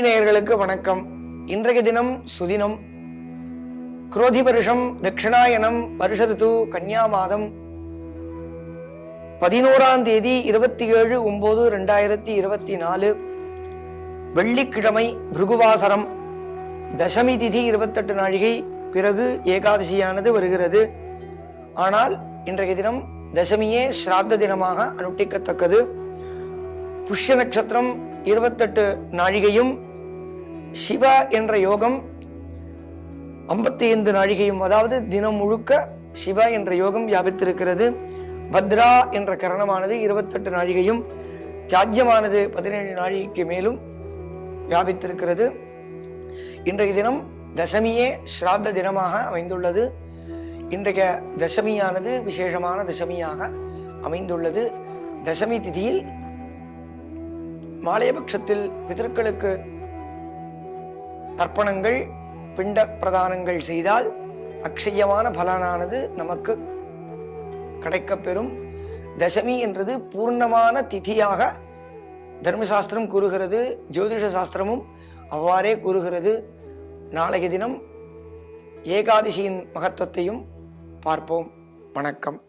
நேயர்களுக்கு வணக்கம். இன்றைய தினம் சுதினம். குரோதி வருஷம் தட்சிணாயனம் வருஷ கன்னியா மாதம் பதினோராம் தேதி இருபத்தி ஏழு ஒன்பது ரெண்டாயிரத்தி இருபத்தி நாலு வெள்ளிக்கிழமை பிருகுவாசரம். தசமி திதி இருபத்தெட்டு நாழிகை பிறகு ஏகாதசியானது வருகிறது. ஆனால் இன்றைய தினம் தசமியே ஸ்ராத்த தினமாக அனுஷ்டிக்கத்தக்கது. புஷ்ய நட்சத்திரம் இருபத்தெட்டு நாழிகையும் சிவா என்ற யோகம் ஐம்பத்தி ஐந்து நாழிகையும் அதாவது தினம் முழுக்க சிவா என்ற யோகம் வியாபித்திருக்கிறது. பத்ரா என்ற கரணமானது இருபத்தெட்டு நாழிகையும் தியாஜ்யமானது பதினேழு நாழிகைக்கு மேலும் வியாபித்திருக்கிறது. இன்றைய தினம் தசமியே ஸ்ராத்த தினமாக அமைந்துள்ளது. இன்றைய தசமியானது விசேஷமான தசமியாக அமைந்துள்ளது. தசமி திதியில் மாலையபட்சத்தில் பிதர்களுக்கு தர்ப்பணங்கள் பிண்ட பிரதானங்கள் செய்தால் அக்ஷயமான பலனானது நமக்கு கிடைக்கப்பெறும். தசமி என்றது பூர்ணமான திதியாக தர்மசாஸ்திரம் கூறுகிறது ஜோதிஷ சாஸ்திரமும் அவ்வாறே கூறுகிறது. நாளைய தினம் ஏகாதசியின் மகத்துவத்தையும் பார்ப்போம். வணக்கம்.